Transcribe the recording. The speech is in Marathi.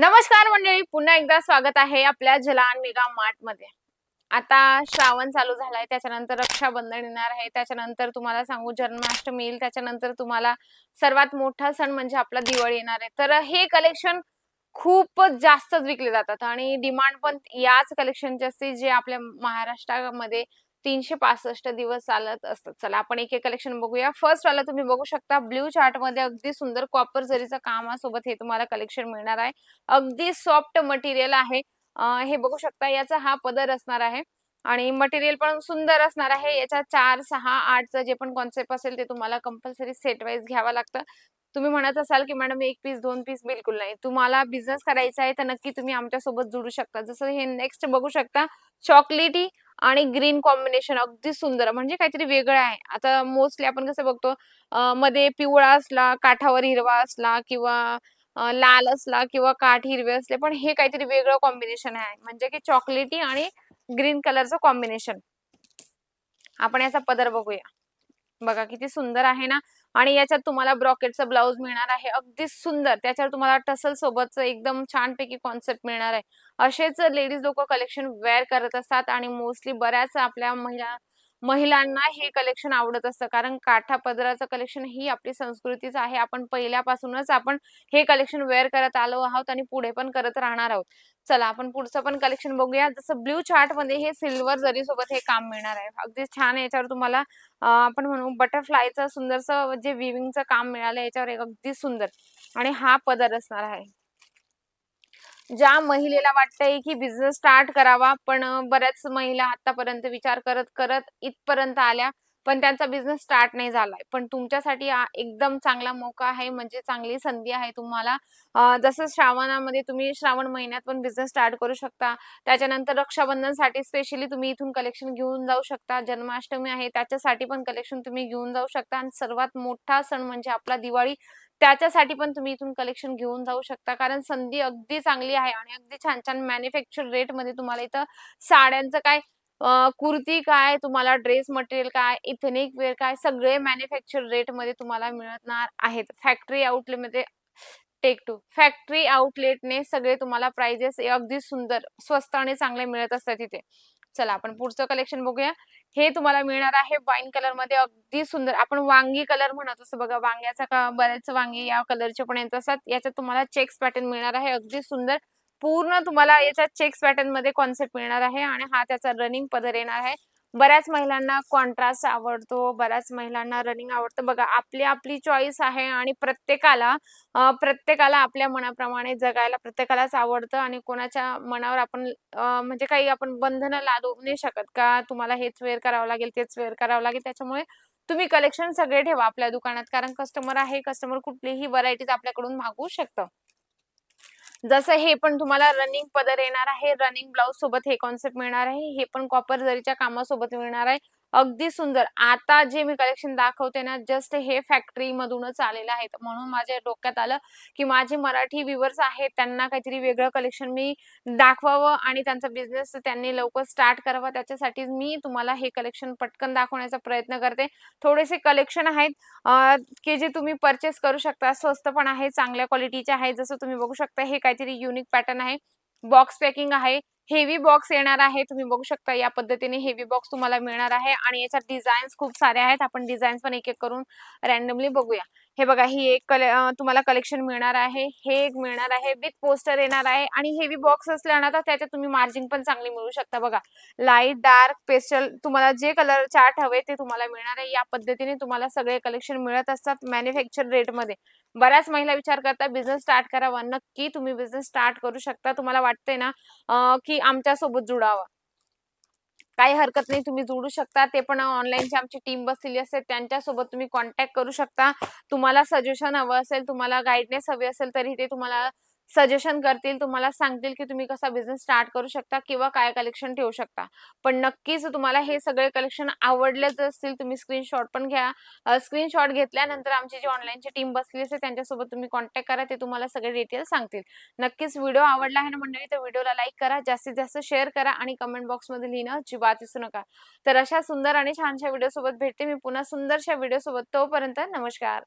नमस्कार मंडळी पुन्हा एकदा स्वागत आहे आपल्या जलान मेगा मार्टमध्ये. आता श्रावण चालू झालाय त्याच्यानंतर रक्षाबंधन येणार आहे त्याच्यानंतर तुम्हाला सांगू जन्माष्टमी येईल त्याच्यानंतर तुम्हाला सर्वात मोठा सण म्हणजे आपला दिवाळी येणार आहे. तर हे कलेक्शन खूपच जास्तच विकले जातात आणि डिमांड पण याच कलेक्शनची असते जे आपल्या महाराष्ट्रामध्ये तीनशे पासष्ट दिवस चालत असतात. चला आपण एक एक कलेक्शन बघूया. फर्स्ट वाला तुम्ही बघू शकता ब्ल्यू चार्टमध्ये अगदी सुंदर कॉपर जरीचं कामासोबत हे तुम्हाला कलेक्शन मिळणार आहे. अगदी सॉफ्ट मटेरियल आहे. हे बघू शकता याचा हा पदर असणार आहे आणि मटेरियल पण सुंदर असणार आहे. याच्या चार सहा आठचं जे पण कॉन्सेप्ट असेल ते तुम्हाला कंपल्सरी सेट वाईज घ्यावं लागतं. तुम्ही म्हणत असाल की मॅडम एक पीस दोन पीस बिलकुल नाही. तुम्हाला बिझनेस करायचा आहे तर नक्की तुम्ही आमच्यासोबत शकता. जसं हे नेक्स्ट बघू शकता चॉकलेटी आणि ग्रीन कॉम्बिनेशन अगदी सुंदर म्हणजे काहीतरी वेगळं आहे. आता मोस्टली आपण कसं बघतो मध्ये पिवळा असला काठावर हिरवा असला किंवा लाल असला किंवा काठ हिरवे असले पण हे काहीतरी वेगळं कॉम्बिनेशन आहे. म्हणजे की चॉकलेटी आणि ग्रीन कलरचं कॉम्बिनेशन. आपण याचा पदर बघूया. बघा किती सुंदर आहे ना? आणि याच्यात तुम्हाला ब्रॉकेटचा ब्लाऊज मिळणार आहे. अगदी सुंदर. त्याच्यावर तुम्हाला टसल सोबतच एकदम छानपैकी कॉन्सेप्ट मिळणार आहे. असेच लेडीज लोक कलेक्शन वेअर करत असतात आणि मोस्टली बऱ्याच आपल्या महिला महिलांना हे कलेक्शन आवडत असतं. कारण काठा पदराचं कलेक्शन ही आपली संस्कृतीच आहे. आपण पहिल्यापासूनच आपण हे कलेक्शन वेअर करत आलो आहोत आणि पुढे पण करत राहणार आहोत. चला आपण पुढचं पण कलेक्शन बघूया. जसं ब्ल्यू चार्टमध्ये हे सिल्वर जरी सोबत हे काम मिळणार आहे. अगदी छान याच्यावर तुम्हाला आपण म्हणू बटरफ्लायचं सुंदरसं जे विविंगचं काम मिळालं याच्यावर एक अगदी सुंदर आणि हा पदर असणार आहे. ज्या महिलेला वाटतंय की बिझनेस स्टार्ट करावा पण बऱ्याच महिला आतापर्यंत विचार करत करत इथपर्यंत आल्या पण त्यांचा बिझनेस स्टार्ट नाही झालाय. पण तुमच्यासाठी एकदम चांगला मौका आहे म्हणजे चांगली संधी आहे तुम्हाला. जसं श्रावणामध्ये तुम्ही श्रावण महिन्यात पण बिझनेस स्टार्ट करू शकता. त्याच्यानंतर रक्षाबंधनसाठी स्पेशली तुम्ही इथून कलेक्शन घेऊन जाऊ शकता. जन्माष्टमी आहे त्याच्यासाठी पण कलेक्शन तुम्ही घेऊन जाऊ शकता. आणि सर्वात मोठा सण म्हणजे आपला दिवाळी. त्याच्यासाठी पण तुम्ही इथून कलेक्शन घेऊन जाऊ शकता. कारण संधी अगदी चांगली आहे आणि अगदी छान छान मॅन्युफॅक्चर रेटमध्ये तुम्हाला इथं साड्यांचं काय कुर्ती काय तुम्हाला ड्रेस मटेरियल काय इथेनिक वेअर काय सगळे मॅन्युफॅक्चर रेटमध्ये तुम्हाला मिळणार आहेत. फॅक्टरी आउटलेटमध्ये टेक टू फॅक्टरी आउटलेटने सगळे तुम्हाला प्राइजेस अगदी सुंदर स्वस्त आणि चांगले मिळत असतात तिथे चला आपण पुढचं कलेक्शन बघूया. हे तुम्हाला मिळणार आहे वाईन कलरमध्ये. अगदी सुंदर. आपण वांगी कलर म्हणत असं बघा. वांग्याचा का बरेच वांगी या कलरचे पण येत असतात. याच्यात तुम्हाला चेक्स पॅटर्न मिळणार आहे. अगदी सुंदर. पूर्ण तुम्हाला याच्यात चेक्स पॅटर्नमध्ये कॉन्सेप्ट मिळणार आहे आणि हा त्याचा रनिंग पदर येणार आहे. बऱ्याच महिलांना कॉन्ट्रास्ट आवडतो बऱ्याच महिलांना रनिंग आवडतं. बघा आपली आपली चॉईस आहे आणि प्रत्येकाला प्रत्येकाला आपल्या मनाप्रमाणे जगायला प्रत्येकालाच आवडतं आणि कोणाच्या मनावर आपण म्हणजे काही आपण बंधनं लादू नाही शकत का? तुम्हाला हेच वेअर करावं लागेल तेच वेअर करावं लागेल. त्याच्यामुळे तुम्ही कलेक्शन सगळे ठेवा आपल्या दुकानात कारण कस्टमर आहे कस्टमर कुठलीही व्हरायटीज आपल्याकडून मागवू शकतं. जसं हे पण तुम्हाला रनिंग पदर येणार आहे रनिंग ब्लाउज सोबत हे कॉन्सेप्ट मिळणार आहे हे पण कॉपर जरीच्या कामासोबत मिळणार आहे. अगदी सुंदर. आता जे मी कलेक्शन दाखवते ना जस्ट हे फॅक्टरी मधूनच आलेलं आहे. म्हणून माझ्या डोक्यात आलं की माझे मराठी व्ह्युअर्स आहेत त्यांना काहीतरी वेगळं कलेक्शन मी दाखवावं आणि त्यांचा बिझनेस त्यांनी लवकर स्टार्ट करावा. त्याच्यासाठी मी तुम्हाला हे कलेक्शन पटकन दाखवण्याचा प्रयत्न करते. थोडेसे कलेक्शन आहेत की जे तुम्ही परचेस करू शकता. स्वस्त पण आहे चांगल्या क्वालिटीचे आहे. जसं तुम्ही बघू शकता हे काहीतरी युनिक पॅटर्न आहे. बॉक्स पॅकिंग आहे. हेवी बॉक्स येणार आहे तुम्ही बघू शकता या पद्धतीने हेवी बॉक्स तुम्हाला मिळणार आहे आणि याच्यात डिझाईन्स खूप सारे आहेत. आपण डिझाईन्स पण एक एक करून रॅन्डमली बघूया. हे बघा ही एक कले तुम्हाला कलेक्शन मिळणार आहे. हे एक मिळणार आहे. विथ पोस्टर येणार आहे आणि हेवी बॉक्स असल्याना तर त्याच्यात तुम्ही मार्जिन पण चांगली मिळू शकता. बघा लाइट डार्क पेस्टल तुम्हाला जे कलर चार्ट हवे ते तुम्हाला मिळणार आहे. या पद्धतीने तुम्हाला सगळे कलेक्शन मिळत असतात मॅन्युफॅक्चर रेटमध्ये बऱ्याच महिला विचार करता बिझनेस स्टार्ट करावा. नक्की तुम्ही बिझनेस स्टार्ट करू शकता. तुम्हाला वाटतंय ना की आमच्यासोबत जुडावं. काही हरकत नाही तुम्ही जोडू शकता. ते पण ऑनलाईनची आमची टीम बसलेली असते. त्यांच्यासोबत तुम्ही कॉन्टॅक्ट करू शकता. तुम्हाला सजेशन हवं असेल तुम्हाला गाईडनेस हवी असेल तरी ते तुम्हाला सजेशन करतील तुम्हाला सांगतील की तुम्ही कसा बिझनेस स्टार्ट करू शकता किंवा काय कलेक्शन ठेवू शकता. पण नक्कीच तुम्हाला हे सगळे कलेक्शन आवडलेच असतील तुम्ही स्क्रीनशॉट पण घ्या. स्क्रीनशॉट घेतल्यानंतर आमची जी ऑनलाईनची टीम बसली असते त्यांच्यासोबत तुम्ही कॉन्टॅक्ट करा ते तुम्हाला सगळे डिटेल्स सांगतील. नक्कीच व्हिडिओ आवडला आहे ना मंडळी तर व्हिडिओला लाईक करा जास्तीत जास्त शेअर करा आणि कमेंट बॉक्समध्ये लिहिणं अजिबात विसरू नका. तर अशा सुंदर आणि छानशा व्हिडिओ सोबत भेटते मी पुन्हा सुंदरशा व्हिडिओसोबत तोपर्यंत नमस्कार.